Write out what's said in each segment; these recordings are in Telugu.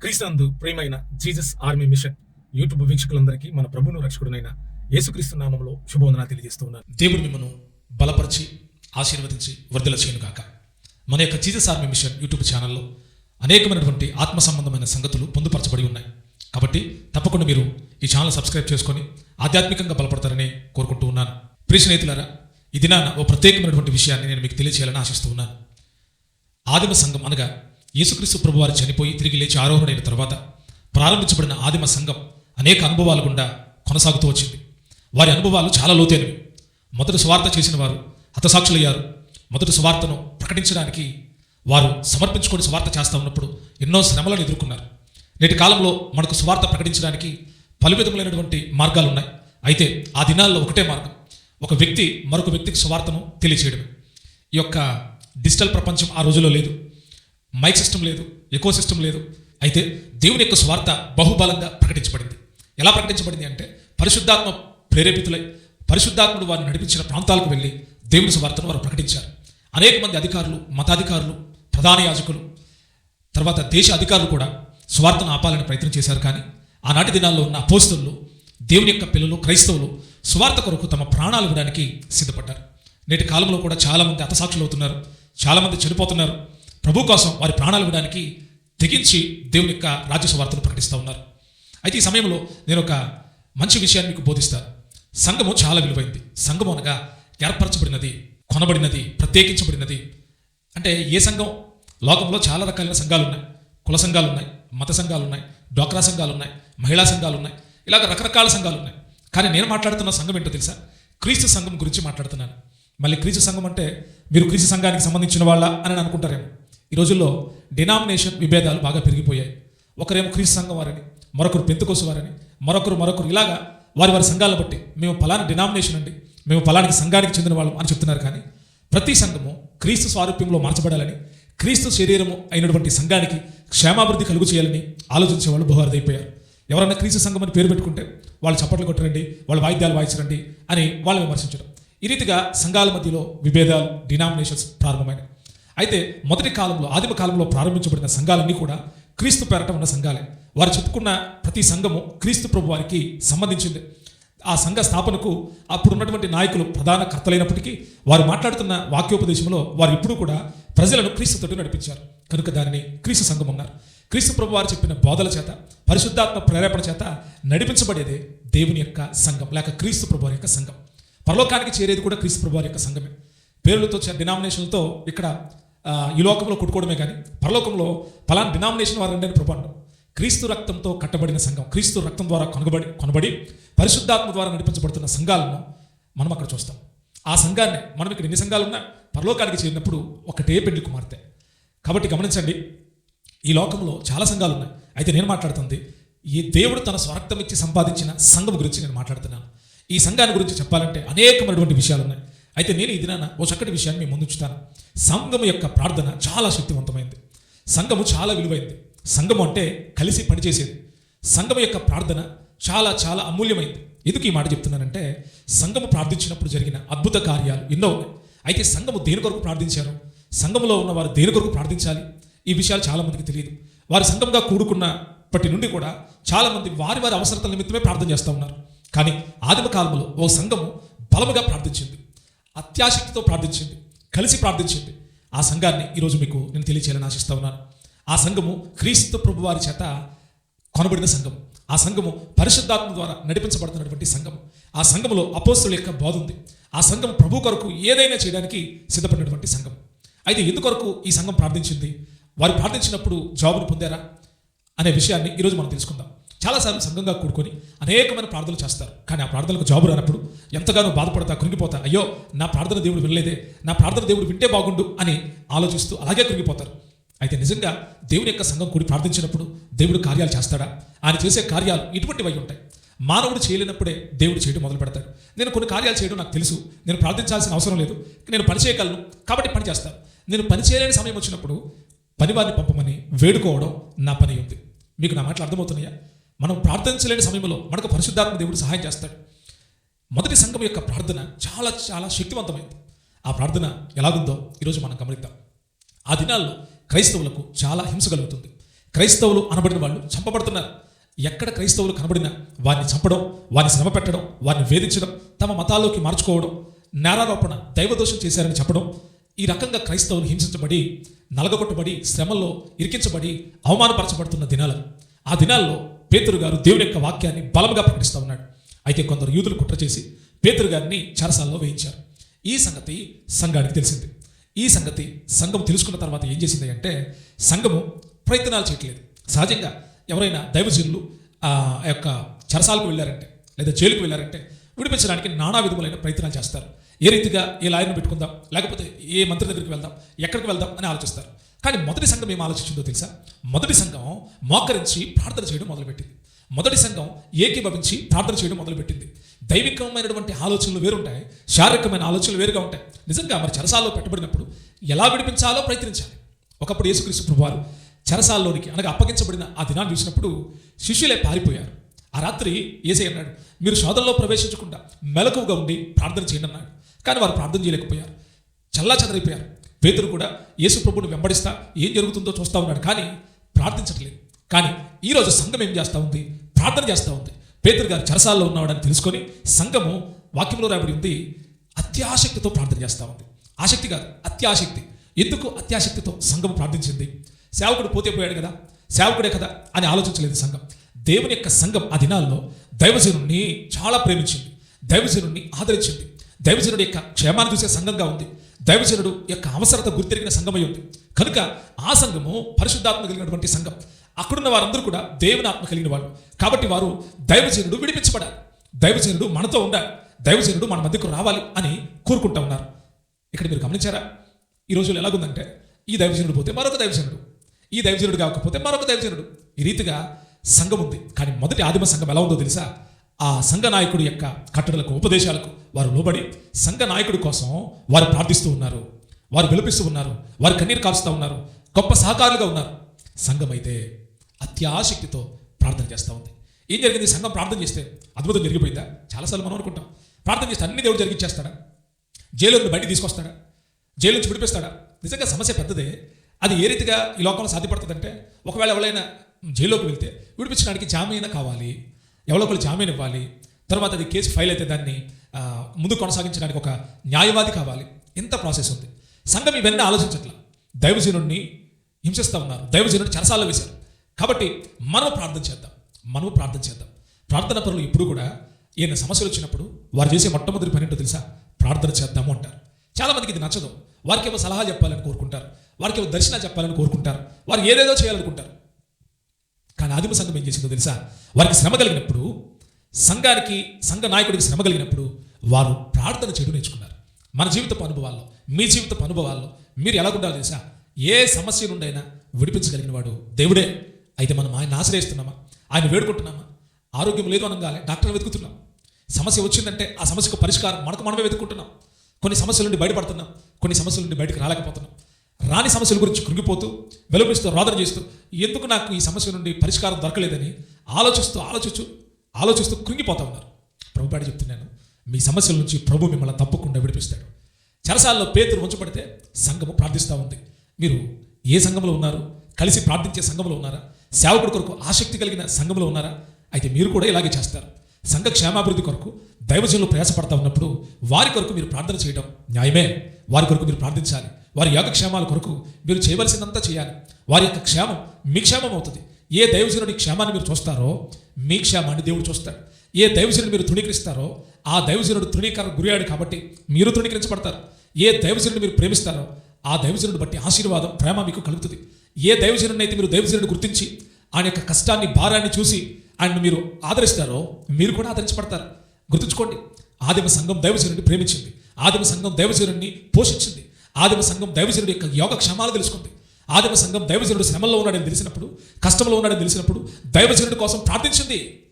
క్రీస్తునందు ప్రియమైన జీసస్ ఆర్మీ మిషన్ యూట్యూబ్ వీక్షకులందరికీ మన ప్రభును రక్షకుడునైన యేసుక్రీస్తు నామంలో శుభవందన తెలియజేస్తూ ఉన్నాను. దేవుడు మిమ్మను బలపరిచి ఆశీర్వదించి వర్ధల చేయను కాక మన యొక్క జీసస్ ఆర్మీ మిషన్ యూట్యూబ్ ఛానల్లో అనేకమైనటువంటి ఆత్మ సంబంధమైన సంగతులు పొందుపరచబడి ఉన్నాయి. కాబట్టి తప్పకుండా మీరు ఈ ఛానల్ సబ్స్క్రైబ్ చేసుకొని ఆధ్యాత్మికంగా బలపడతారని కోరుకుంటూ ఉన్నాను. ప్రియ స్నేహితులారా ఈ దినాన ఓ ప్రత్యేకమైనటువంటి విషయాన్ని నేను మీకు తెలియచేయాలని ఆశిస్తూ ఉన్నాను. ఆదిమ సంఘం అనగా యేసుక్రీస్తు ప్రభువారు చనిపోయి తిరిగి లేచి ఆరోహణైన తర్వాత ప్రారంభించబడిన ఆదిమ సంఘం అనేక అనుభవాల గుండా కొనసాగుతూ వచ్చింది. వారి అనుభవాలు చాలా లోతైనవి. మొదటి స్వార్థ చేసిన వారు హతసాక్షులయ్యారు. మొదటి స్వార్థను ప్రకటించడానికి వారు సమర్పించుకొని స్వార్థ చేస్తా ఉన్నప్పుడు ఎన్నో శ్రమలను ఎదుర్కొన్నారు. నేటి కాలంలో మనకు స్వార్థ ప్రకటించడానికి పలు విధములైనటువంటి మార్గాలు ఉన్నాయి అయితే ఆ దినాల్లో ఒకటే మార్గం. ఒక వ్యక్తి మరొక వ్యక్తికి స్వార్థను తెలియచేయడం ఈ యొక్క డిజిటల్ ప్రపంచం ఆ రోజుల్లో లేదు. మైక్ సిస్టమ్ లేదు ఎకో సిస్టమ్ లేదు. అయితే దేవుని యొక్క స్వార్థ బహుబలంగా ప్రకటించబడింది. ఎలా ప్రకటించబడింది అంటే పరిశుద్ధాత్మ ప్రేరేపితులై పరిశుద్ధాత్ముడు వారిని నడిపించిన ప్రాంతాలకు వెళ్ళి దేవుని స్వార్థను వారు ప్రకటించారు. అనేక మంది అధికారులు మతాధికారులు ప్రధాన యాజకులు తర్వాత దేశ అధికారులు కూడా స్వార్థను ఆపాలని ప్రయత్నం చేశారు. కానీ ఆనాటి దినాల్లో ఉన్న అపోస్తులు దేవుని యొక్క పిల్లలు క్రైస్తవులు స్వార్థ కొరకు తమ ప్రాణాలు ఇవ్వడానికి సిద్ధపడ్డారు. నేటి కాలంలో కూడా చాలామంది అతసాక్షులు అవుతున్నారు చాలామంది చనిపోతున్నారు. ప్రభు కోసం వారి ప్రాణాలు ఇవ్వడానికి తెగించి దేవుని యొక్క రాజ్య వార్తను ప్రకటిస్తూ ఉన్నారు. అయితే ఈ సమయంలో నేను ఒక మంచి విషయాన్ని మీకు బోధిస్తాను. సంఘము చాలా విలువైంది. సంఘము అనగా ఏర్పరచబడినది కొనబడినది ప్రత్యేకించబడినది. అంటే ఏ సంఘం? లోకంలో చాలా రకాలైన సంఘాలు ఉన్నాయి. కుల సంఘాలు ఉన్నాయి మత సంఘాలు ఉన్నాయి డ్వాక్రా సంఘాలు ఉన్నాయి మహిళా సంఘాలు ఉన్నాయి. ఇలాగ రకరకాల సంఘాలు ఉన్నాయి. కానీ నేను మాట్లాడుతున్న సంఘం ఏంటో తెలుసా? క్రీస్తు సంఘం గురించి మాట్లాడుతున్నాను. మళ్ళీ క్రీస్తు సంఘం అంటే మీరు క్రీస్తు సంఘానికి సంబంధించిన వాళ్ళ అని అనుకుంటారేమో. ఈ రోజుల్లో డినామినేషన్ విభేదాలు బాగా పెరిగిపోయాయి. ఒకరేమో క్రీస్తు సంఘం వారని మరొకరు పెంతుకోసు వారని మరొకరు మరొకరు ఇలాగా వారి వారి సంఘాలను బట్టి మేము ఫలానా డినామినేషన్ అండి మేము ఫలానికి సంఘానికి చెందిన వాళ్ళం అని చెప్తున్నారు కానీ ప్రతి సంఘము క్రీస్తు స్వారూప్యంలో మార్చబడాలని క్రీస్తు శరీరము అయినటువంటి సంఘానికి క్షేమాభివృద్ధి కలుగు చేయాలని ఆలోచించే వాళ్ళు బహువారదైపోయారు. ఎవరన్నా క్రీస్తు సంఘం అని పేరు పెట్టుకుంటే వాళ్ళు చప్పట్లు కొట్టరండి వాళ్ళు వాయిద్యాలు వాయించరండి అని వాళ్ళు విమర్శించడం. ఈ రీతిగా సంఘాల మధ్యలో విభేదాలు డినామినేషన్స్ ప్రారంభమైనవి అయితే మొదటి కాలంలో ఆదిమ కాలంలో ప్రారంభించబడిన సంఘాలన్నీ కూడా క్రీస్తు పేరట ఉన్న సంఘాలే. వారు చెప్పుకున్న ప్రతి సంఘము క్రీస్తు ప్రభు వారికి సంబంధించింది. ఆ సంఘ స్థాపనకు అప్పుడు ఉన్నటువంటి నాయకులు ప్రధాన కర్తలైనప్పటికీ వారు మాట్లాడుతున్న వాక్యోపదేశంలో వారు ఇప్పుడు కూడా ప్రజలను క్రీస్తుతోటి నడిపించారు. కనుక దానిని క్రీస్తు సంఘం అన్నారు. క్రీస్తు ప్రభు వారు చెప్పిన బోధల చేత పరిశుద్ధాత్మ ప్రేరేపణ చేత నడిపించబడేదే దేవుని యొక్క సంఘం లేక క్రీస్తు ప్రభు వారి యొక్క సంఘం. పరలోకానికి చేరేది కూడా క్రీస్తు ప్రభు వారి యొక్క సంఘమే. పేర్లతో డినామినేషన్లతో ఇక్కడ ఈ లోకంలో కొట్టుకోవడమే కానీ పరలోకంలో ఫలాన్ డినామినేషన్ వారు రండి అని క్రీస్తు రక్తంతో కట్టబడిన సంఘం క్రీస్తు రక్తం ద్వారా కొనబడి కొనబడి పరిశుద్ధాత్మ ద్వారా నడిపించబడుతున్న సంఘాలను మనం అక్కడ చూస్తాం. ఆ సంఘాన్ని మనం ఇక్కడ ఎన్ని సంఘాలు ఉన్నా పరలోకానికి చేరినప్పుడు ఒకటే పెళ్ళి కుమార్తె. కాబట్టి గమనించండి ఈ లోకంలో చాలా సంఘాలు ఉన్నాయి. అయితే నేను మాట్లాడుతుంది ఈ దేవుడు తన స్వరక్తం ఇచ్చి సంపాదించిన సంఘం గురించి నేను మాట్లాడుతున్నాను. ఈ సంఘాన్ని గురించి చెప్పాలంటే అనేకమైనటువంటి విషయాలు ఉన్నాయి. అయితే నేను ఈ దినాన ఓ చక్కటి విషయాన్ని మీ ముందుంచుతాను. సంఘం యొక్క ప్రార్థన చాలా శక్తివంతమైంది. సంఘము చాలా విలువైంది. సంఘము అంటే కలిసి పనిచేసేది. సంఘం యొక్క ప్రార్థన చాలా చాలా అమూల్యమైంది. ఎందుకు ఈ మాట చెప్తున్నానంటే సంఘము ప్రార్థించినప్పుడు జరిగిన అద్భుత కార్యాలు ఎన్నో ఉన్నాయి. అయితే సంఘము దేని కొరకు ప్రార్థించారు? సంఘములో ఉన్న వారు దేని కొరకు ప్రార్థించాలి? ఈ విషయాలు చాలామందికి తెలియదు. వారి సంఘంగా కూడుకున్నప్పటి నుండి కూడా చాలామంది వారి వారి అవసరతల నిమిత్తమే ప్రార్థన చేస్తూ ఉన్నారు. కానీ ఆదిమ కాలంలో ఓ సంఘము బలముగా ప్రార్థించింది. అత్యాశక్తితో ప్రార్థించింది కలిసి ప్రార్థించింది ఆ సంఘాన్ని ఈరోజు మీకు నేను తెలియచేయాలని ఆశిస్తా ఉన్నాను. ఆ సంఘము క్రీస్తు ప్రభు వారి చేత కొనబడిన సంఘం. ఆ సంఘము పరిశుద్ధాత్మ ద్వారా నడిపించబడుతున్నటువంటి సంఘం. ఆ సంఘములో అపోస్తుల యొక్క బోధ ఉంది ఆ సంఘం ప్రభు కొరకు ఏదైనా చేయడానికి సిద్ధపడినటువంటి సంఘం. అయితే ఎందుకొరకు ఈ సంఘం ప్రార్థించింది? వారు ప్రార్థించినప్పుడు జాబును పొందారా? అనే విషయాన్ని ఈరోజు మనం తెలుసుకుందాం. చాలా సంఘంగా కూడుకొని అనేకమైన ప్రార్థనలు చేస్తారు. కానీ ఆ ప్రార్థనలకు జాబు రానప్పుడు ఎంతగానో బాధపడతా కృంగిపోతా అయ్యో నా ప్రార్థన దేవుడు వినలేదే నా ప్రార్థన దేవుడు వింటే బాగుండు అని ఆలోచిస్తూ అలాగే కృంగిపోతారు. అయితే నిజంగా దేవుని యొక్క సంఘం కూడి ప్రార్థించినప్పుడు దేవుడు కార్యాలు చేస్తాడా? ఆయన చేసే కార్యాలు ఇటువంటివై ఉంటాయి. మానవుడు చేయలేనప్పుడే దేవుడు చేయడం మొదలు పెడతాడు. నేను కొన్ని కార్యాలు చేయడం నాకు తెలుసు. నేను ప్రార్థించాల్సిన అవసరం లేదు. నేను పని చేయగలను. కాబట్టి పని చేస్తాను. నేను పని చేయలేని సమయం వచ్చినప్పుడు పనివారిని పంపమని వేడుకోవడం నా పని ఉంది మీకు నా మాటలు అర్థమవుతున్నాయా? మనం ప్రార్థించలేని సమయంలో మనకు పరిశుద్ధాత్మ దేవుడు సహాయం చేస్తాడు. మొదటి సంఘం యొక్క ప్రార్థన చాలా చాలా శక్తివంతమైంది. ఆ ప్రార్థన ఎలాగుందో ఈరోజు మనం గమనిద్దాం. ఆ దినాల్లో క్రైస్తవులకు చాలా హింస కలుగుతుంది. క్రైస్తవులు అనబడిన వాళ్ళు చంపబడుతున్నారు. ఎక్కడ క్రైస్తవులు కనబడినా వారిని చంపడం వారిని శ్రమ పెట్టడం వారిని వేధించడం తమ మతాల్లోకి మార్చుకోవడం నేరారోపణ దైవదోషం చేశారని చెప్పడం ఈ రకంగా క్రైస్తవులు హింసించబడి నలగొట్టబడి శ్రమల్లో ఇరికించబడి అవమానపరచబడుతున్న దినాలు. ఆ దినాల్లో పేతురు గారు దేవుని యొక్క వాక్యాన్ని బలంగా ప్రకటిస్తూ ఉన్నాడు. అయితే కొందరు యూదులు కుట్ర చేసి పేతురు గారిని చరసాలలో వేయించారు. ఈ సంగతి సంఘానికి తెలిసింది. ఈ సంగతి సంఘం తెలుసుకున్న తర్వాత ఏం చేసింది అంటే సంఘము ప్రయత్నాలు చేయట్లేదు. సహజంగా ఎవరైనా దైవజనులు ఆ యొక్క చరసాలకు వెళ్ళారంటే లేదా జైలుకు వెళ్ళారంటే విడిపించడానికి నానా విధములైన ప్రయత్నాలు చేస్తారు. ఏ రీతిగా ఏ లాయర్ను పెట్టుకుందాం లేకపోతే ఏ మంత్రి దగ్గరికి వెళ్దాం ఎక్కడికి వెళ్దాం అని ఆలోచిస్తారు. కానీ మొదటి సంఘం ఏం ఆలోచించిందో తెలుసా? మొదటి సంఘం మోకరించి ప్రార్థన చేయడం మొదలుపెట్టింది. మొదటి సంఘం ఏకీభవించి ప్రార్థన చేయడం మొదలుపెట్టింది. దైవికమైనటువంటి ఆలోచనలు వేరుంటాయి శారీరకమైన ఆలోచనలు వేరుగా ఉంటాయి. నిజంగా మరి చెరసాల్లో పెట్టబడినప్పుడు ఎలా విడిపించాలో ప్రయత్నించాలి. ఒకప్పుడు యేసుక్రీస్తు ప్రభువారు చెరసాల్లోనికి అనగా అప్పగించబడిన ఆ దినాన్ని చూసినప్పుడు శిష్యులే పారిపోయారు. ఆ రాత్రి ఏసై అన్నాడు మీరు శోధనలో ప్రవేశించకుండా మెలకువగా ఉండి ప్రార్థన చేయండి అన్నాడు. కానీ వారు ప్రార్థన చేయలేకపోయారు. చల్లా చెదరైపోయారు. పేతురు కూడా యేసు ప్రభుని వెంబడిస్తా ఏం జరుగుతుందో చూస్తూ ఉన్నాడు. కానీ ప్రార్థించట్లేదు. కానీ ఈరోజు సంఘం ఏం చేస్తూ ఉంది? ప్రార్థన చేస్తూ ఉంది. పేతురు గారు చరసాల్లో ఉన్నవాడని తెలుసుకొని సంఘము వాక్యంలో రాబడి ఉంది. అత్యాసక్తితో ప్రార్థన చేస్తూ ఉంది. ఆసక్తి కాదు అత్యాసక్తి ఎందుకు అత్యాసక్తితో సంఘం ప్రార్థించింది? సేవకుడు పోతే పోయాడు కదా? సేవకుడే కదా అని ఆలోచించలేదు సంఘం. దేవుని యొక్క సంఘం ఆ దినాల్లో దైవజనుణ్ణి చాలా ప్రేమించింది. దైవజనుణ్ణి ఆదరించింది. దైవజనుడి యొక్క క్షేమాన్ని చూసే సంఘంగా ఉంది. దైవజనుడు యొక్క అవసరత గుర్తెరిగిన సంఘమై ఉంది. కనుక ఆ సంఘము పరిశుద్ధాత్మ కలిగినటువంటి సంఘం. అక్కడున్న వారందరూ కూడా దేవుని ఆత్మ కలిగిన వాళ్ళు. కాబట్టి వారు దైవజనుడు విడిపించబడాలి. దైవజనుడు మనతో ఉండాలి. దైవజనుడు మన మధ్యకు రావాలి అని కోరుకుంటా ఉన్నారు. ఇక్కడ మీరు గమనించారా? ఈ రోజుల్లో ఎలాగుందంటే ఈ దైవజనుడు పోతే మరొక దైవజనుడు. ఈ దైవజనుడు కాకపోతే మరొక దైవజనుడు. ఈ రీతిగా సంఘం ఉంది. కానీ మొదటి ఆదిమ సంఘం ఎలా ఉందో తెలుసా? ఆ సంఘ నాయకుడి యొక్క కట్టడలకు ఉపదేశాలకు వారు లోబడి సంఘ నాయకుడి కోసం వారు ప్రార్థిస్తూ ఉన్నారు. వారు విలపిస్తూ ఉన్నారు. వారు కన్నీరు కారుస్తూ ఉన్నారు. గొప్ప సహకారులుగా ఉన్నారు. సంఘం అయితే అత్యాసక్తితో ప్రార్థన చేస్తూ ఉంది. ఏం జరిగింది? సంఘం ప్రార్థన చేస్తే అద్భుతం జరిగిపోయిందా? చాలాసార్లు మనం అనుకుంటాం. ప్రార్థన చేస్తే అన్ని దేవుడు జరిగించేస్తాడా జైలు నుండి బయటికి తీసుకొస్తాడా? జైలు నుంచి విడిపిస్తాడా? నిజంగా సమస్య పెద్దదే. అది ఏ రీతిగా ఈ లోకంలో సాధ్యపడుతుందంటే ఒకవేళ ఎవరైనా జైల్లోకి వెళ్తే విడిపించడానికి జామీన కావాలి. ఎవరొకరు జామీన్ ఇవ్వాలి తర్వాత అది కేసు ఫైల్ అయితే దాన్ని ముందు కొనసాగించడానికి ఒక న్యాయవాది కావాలి. ఇంత ప్రాసెస్ ఉంది. సంఘం ఇవన్నీ ఆలోచించట్లా. దైవజనుడిని హింసిస్తూ ఉన్నారు. దైవజనుడిని చెరసాల్లో వేశారు. కాబట్టి మనము ప్రార్థన చేద్దాం. మనము ప్రార్థన చేద్దాం. ప్రార్థన పనులు ఇప్పుడు కూడా ఏదైనా సమస్యలు వచ్చినప్పుడు వారు చేసే మొట్టమొదటి పని ఏంటో తెలుసా? ప్రార్థన చేద్దాము అంటారు. చాలా మందికి ఇది నచ్చదు. వారికి ఏమో సలహా చెప్పాలని కోరుకుంటారు. వారికి ఏమో దర్శనం చెప్పాలని కోరుకుంటారు. వారు ఏదేదో చేయాలనుకుంటారు. కానీ ఆదిమ సంఘం ఏం చేసిందో తెలుసా? వారికి శ్రమ కలిగినప్పుడు సంఘానికి సంఘ నాయకుడికి శ్రమ కలిగినప్పుడు వారు ప్రార్థన చేయడం నేర్చుకున్నారు. మన జీవితపు అనుభవాల్లో మీ జీవితపు అనుభవాల్లో మీరు ఎలా ఉండాలి తెలుసా? ఏ సమస్య నుండైనా విడిపించగలిగిన వాడు దేవుడే. అయితే మనం ఆయన ఆశ్రయిస్తున్నామా? ఆయన వేడుకుంటున్నామా? ఆరోగ్యం లేదు అనగానే డాక్టర్ని వెతుకుతున్నాం. సమస్య వచ్చిందంటే ఆ సమస్యకు పరిష్కారం మనకు మనమే వెతుకుంటున్నాం కొన్ని సమస్యల నుండి బయటపడుతున్నాం. కొన్ని సమస్యల నుండి బయటకు రాలేకపోతున్నాం. రాని సమస్యల గురించి కృంగిపోతూ వెలుపరిస్తూ రోదన చేస్తూ ఎందుకు నాకు ఈ సమస్య నుండి పరిష్కారం దొరకలేదని ఆలోచిస్తూ ఆలోచిస్తూ ఆలోచిస్తూ కృంగిపోతా ఉన్నారు. ప్రభుపాడి చెప్తున్నాను మీ సమస్యల నుంచి ప్రభు మిమ్మల్ని తప్పకుండా విడిపిస్తాడు. చెరసాల్లో పేతులు ఉంచబడితే సంఘము ప్రార్థిస్తూ ఉంది. మీరు ఏ సంఘంలో ఉన్నారు? కలిసి ప్రార్థించే సంఘంలో ఉన్నారా? సేవకుడి కొరకు ఆసక్తి కలిగిన సంఘంలో ఉన్నారా? అయితే మీరు కూడా ఇలాగే చేస్తారు. సంఘ క్షేమాభివృద్ధి కొరకు దైవజనులు ప్రయాసపడతా ఉన్నప్పుడు వారి కొరకు మీరు ప్రార్థన చేయడం న్యాయమే. వారి కొరకు మీరు ప్రార్థించాలి. వారి యోగక్షేమాల కొరకు మీరు చేయవలసిందంతా చేయాలి. వారి యొక్క క్షేమం మీ క్షేమం అవుతుంది. ఏ దైవజనుడి క్షేమాన్ని మీరు చూస్తారో మీ క్షేమాన్ని దేవుడు చూస్తాడు. ఏ దైవజనుడు మీరు తృణీకరిస్తారో ఆ దైవజనుడు తృణీకరణ గురయ్యాడు కాబట్టి మీరు తృణీకరించబడతారు. ఏ దైవజనుడిని మీరు ప్రేమిస్తారో ఆ దైవజనుడు బట్టి ఆశీర్వాదం ప్రేమ మీకు కలుగుతుంది. ఏ దైవజనుడిని అయితే మీరు దైవజనుడిని గుర్తించి ఆయన యొక్క కష్టాన్ని భారాన్ని చూసి ఆయన్ని మీరు ఆదరిస్తారో మీరు కూడా ఆదరించబడతారు. గుర్తుంచుకోండి ఆదిమ సంఘం దైవజనుడిని ప్రేమించింది. ఆదిమ సంఘం దైవజనుడిని పోషించింది. ఆదిమ సంఘం దైవజనుడి యొక్క యోగక్షేమాలు తెలుసుకుంది. ఆదిమ సంఘం దైవజనుడు శ్రమంలో ఉన్నాడని తెలిసినప్పుడు కష్టంలో ఉన్నాడని తెలిసినప్పుడు దైవజనుడి కోసం ప్రార్థించింది.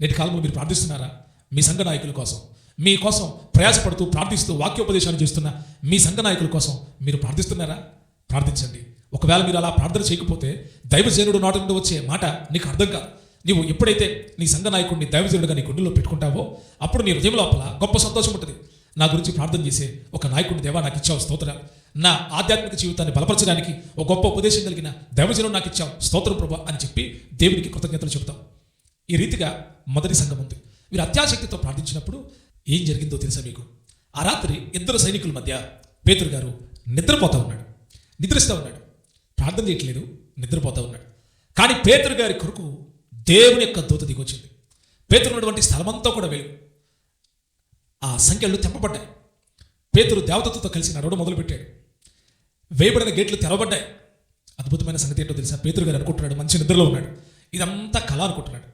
నేటి కాలంలో మీరు ప్రార్థిస్తున్నారా? మీ సంఘ నాయకుల కోసం మీ కోసం ప్రయాసపడుతూ ప్రార్థిస్తూ వాక్యోపదేశాలు చేస్తున్న మీ సంఘ నాయకుల కోసం మీరు ప్రార్థిస్తున్నారా? ప్రార్థించండి. ఒకవేళ మీరు అలా ప్రార్థన చేయకపోతే దైవజనుడు నాటి నుండి వచ్చే మాట నీకు అర్థం కాదు. నీవు ఎప్పుడైతే నీ సంఘ నాయకుడిని దైవజనుడిగా నీ గుండెలో పెట్టుకుంటావో అప్పుడు నీ హృదయం లోపల గొప్ప సంతోషం ఉంటుంది. నా గురించి ప్రార్థన చేసే ఒక నాయకుడు దేవా నాకు ఇచ్చావు స్తోత్రాలు. నా ఆధ్యాత్మిక జీవితాన్ని బలపరచడానికి ఒక గొప్ప ఉపదేశం కలిగిన దైవజనం నాకు ఇచ్చావు స్తోత్రం ప్రభా అని చెప్పి దేవునికి కృతజ్ఞతలు చెబుతాం. ఈ రీతిగా మొదటి సంఘం ఉంది. వీరు అత్యాశక్తితో ప్రార్థించినప్పుడు ఏం జరిగిందో తెలుసా మీకు? ఆ రాత్రి ఇద్దరు సైనికుల మధ్య పేతురు గారు నిద్రపోతూ ఉన్నాడు. నిద్రిస్తూ ఉన్నాడు. ప్రార్థన చేయట్లేదు నిద్రపోతూ ఉన్నాడు. కానీ పేతురు గారి కొరకు దేవుని యొక్క దూత దిగొచ్చింది. పేతురు ఉన్నటువంటి స్థలమంతా కూడా వెళ్ళి ఆ సంఖ్యలు తెంపబడ్డాయి పేతురు దేవతతో కలిసి నడవడం మొదలుపెట్టాడు. వేయబడిన గేట్లు తెరవబడ్డాయి. అద్భుతమైన సంగతి ఏంటో తెలుసా? పేతురు గారు అనుకుంటున్నాడు మంచి నిద్రలో ఉన్నాడు. ఇదంతా కళ అనుకుంటున్నాడు.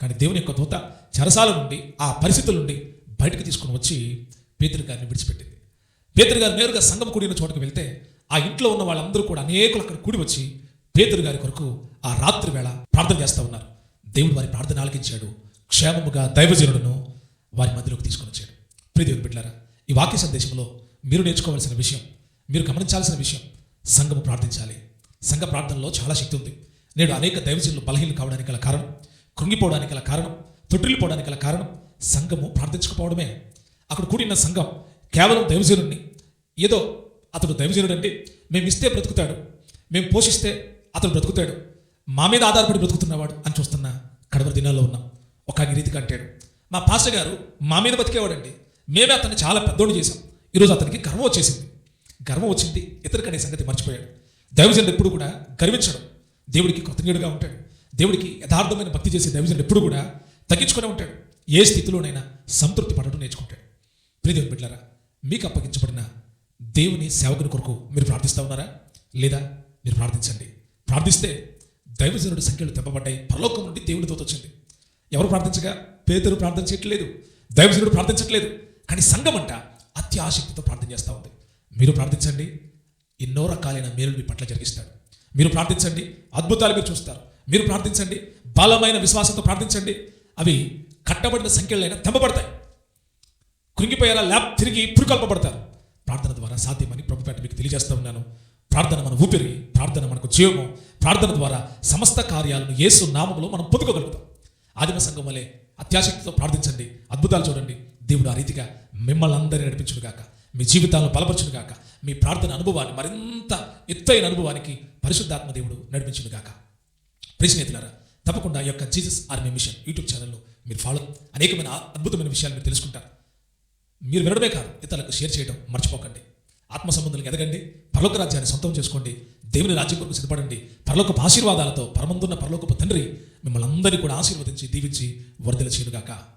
కానీ దేవుని యొక్క దూత చెరసాల నుండి ఆ పరిస్థితుల నుండి బయటకు తీసుకుని వచ్చి పేతురు గారిని విడిచిపెట్టింది. పేతురు గారు నేరుగా సంఘం కూడిన చోటకు వెళ్తే ఆ ఇంట్లో ఉన్న వాళ్ళందరూ కూడా అనేకులు అక్కడ కూడి వచ్చి పేతురు గారి కొరకు ఆ రాత్రి వేళ ప్రార్థన చేస్తూ ఉన్నారు. దేవుడు వారి ప్రార్థన ఆలకించాడు. క్షేమముగా దైవజనుడును వారి మధ్యలోకి తీసుకొని ప్రీతి బిడ్డారా ఈ వాక్య సందేశంలో మీరు నేర్చుకోవాల్సిన విషయం మీరు గమనించాల్సిన విషయం సంఘము ప్రార్థించాలి. సంఘ ప్రార్థనలో చాలా శక్తి ఉంది. నేడు అనేక దైవజనులు బలహీనలు కావడానికి గల కారణం కృంగిపోవడానికి గల కారణం తొట్టిల్లిపోవడానికి గల కారణం సంఘము ప్రార్థించకపోవడమే. అక్కడ కూడిన సంఘం కేవలం దైవజనుడిని ఏదో అతడు దైవజనుడు అంటే మేము ఇస్తే బ్రతుకుతాడు మేము పోషిస్తే అతడు బ్రతుకుతాడు మా మీద ఆధారపడి బ్రతుకుతున్నవాడు అని చూస్తున్న కడవరి దినాల్లో ఉన్నాం. ఒక రీతి ఈ రీతిగా అంటాడు మా పాస్టర్ గారు మా మీద బతికేవాడండి మేమే అతన్ని చాలా పెద్దోడు చేశాం. ఈరోజు అతనికి గర్వం వచ్చేసింది. గర్వం వచ్చింది. ఇతరికి అనే సంగతి మర్చిపోయాడు. దైవజనుడు ఎప్పుడు కూడా గర్వించడం. దేవుడికి కృతజ్ఞుడిగా ఉంటాడు. దేవుడికి యథార్థమైన భక్తి చేసే దైవజనుడు ఎప్పుడు కూడా తగ్గించుకునే ఉంటాడు. ఏ స్థితిలోనైనా సంతృప్తి పడడం నేర్చుకుంటాడు. ప్రియదేవుని బిడ్డలారా మీకు అప్పగించబడిన దేవుని సేవకుని కొరకు మీరు ప్రార్థిస్తా ఉన్నారా? లేదా మీరు ప్రార్థించండి. ప్రార్థిస్తే దైవజనుడి సంఖ్యలు తెప్పబడ్డాయి పరలోకం నుండి దేవుడితో వచ్చింది. ఎవరు ప్రార్థించగా? పేదరు ప్రార్థన చేయట్లేదు. దైవజనుడు ప్రార్థించట్లేదు. కానీ సంఘం అంట అత్యాసక్తితో ప్రార్థన చేస్తూ ఉంది. మీరు ప్రార్థించండి. ఎన్నో రకాలైన మేలు మీ పట్ల జరిగిస్తాడు. మీరు ప్రార్థించండి. అద్భుతాలు మీరు చూస్తారు. మీరు ప్రార్థించండి. బలమైన విశ్వాసంతో ప్రార్థించండి. అవి కట్టబడిన సంఖ్యలైనా తెంపబడతాయి. కృంగిపోయేలా ల్యాబ్ తిరిగి పురుకల్పబడతారు. ప్రార్థన ద్వారా సాధ్యమని ప్రభుపేట మీకు తెలియజేస్తూ ఉన్నాను. ప్రార్థన మన ఊపిరి ప్రార్థన మనకు జీవము ప్రార్థన ద్వారా సమస్త కార్యాలను యేసు నామములో మనం పొందుకోగలుగుతాం. ఆదిమ సంఘం వలె అత్యాశక్తితో ప్రార్థించండి. అద్భుతాలు చూడండి. దేవుడు ఆ రీతిగా మిమ్మల్ని అందరినీ నడిపించును గాక. మీ జీవితాలను బలపరచును గాక. మీ ప్రార్థన అనుభవాన్ని మరింత ఎత్తైన అనుభవానికి పరిశుద్ధాత్మ దేవుడు నడిపించును గాక. ప్రియ తప్పకుండా ఈ యొక్క జీసస్ ఆర్మీ మిషన్ యూట్యూబ్ ఛానల్లో మీరు ఫాలో అనేకమైన అద్భుతమైన విషయాలు మీరు తెలుసుకుంటారు. మీరు వినడమే కాదు ఇతరులకు షేర్ చేయడం మర్చిపోకండి. ఆత్మ సంబంధాలకు ఎదగండి పరలోక రాజ్యాన్ని సొంతం చేసుకోండి దేవుని రాజ్యం కొరకు సిద్ధపడండి పరలోకపు ఆశీర్వాదాలతో పరమందున్న పరలోకపు తండ్రి మిమ్మల్ని అందరినీ కూడా ఆశీర్వదించి దీవించి వరదల చేయనుగాక